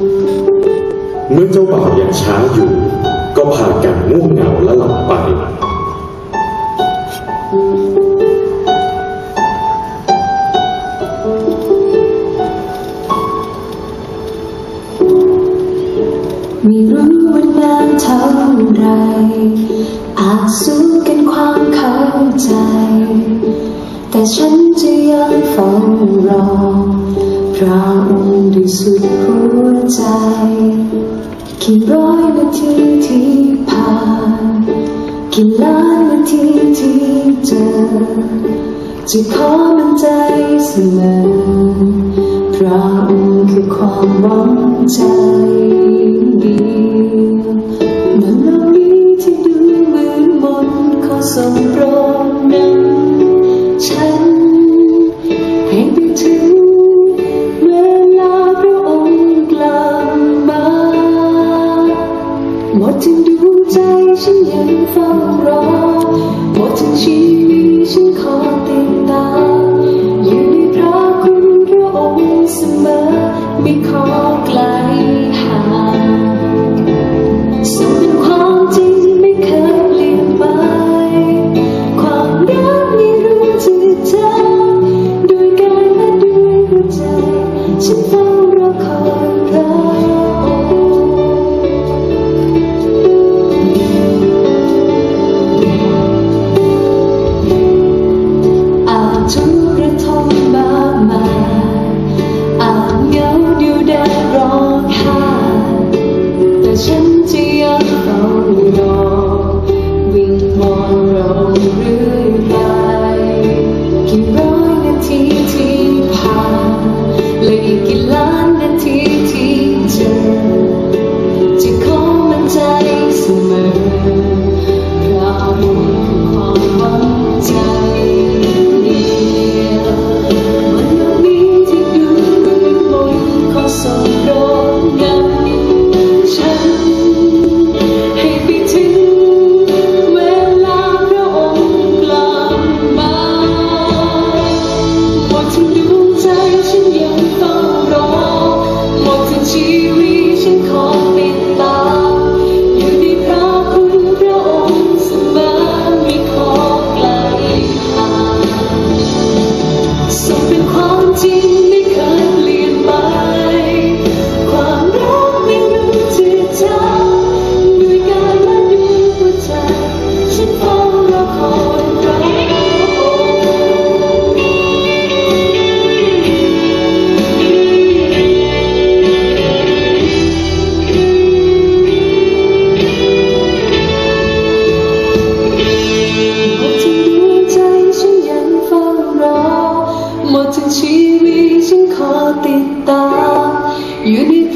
เมื่อเจ้าบ่าวยังช้าอยู่ ก็พากันง่วงเหงาและหลับไป ไม่รู้ว่านานเท่าไร อาจสู้กันความเข้าใจ แต่ฉันจะยังเฝ้ารอ สุดหัวใจกี่ร้อยนาทีที่ผ่านกี่ล้านนาทีที่เจอ จะขอมันใจเสมอพระองค์คือความหวังใจเดียวเมื่อโลกนี้ที่ดูเหมือนมนเขาส่งโปรดนำฉัน ฉันเฝ้ารอหมดทั้งชีวิตฉันขอติ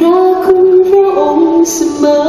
ระคุณพระองค์เสมอ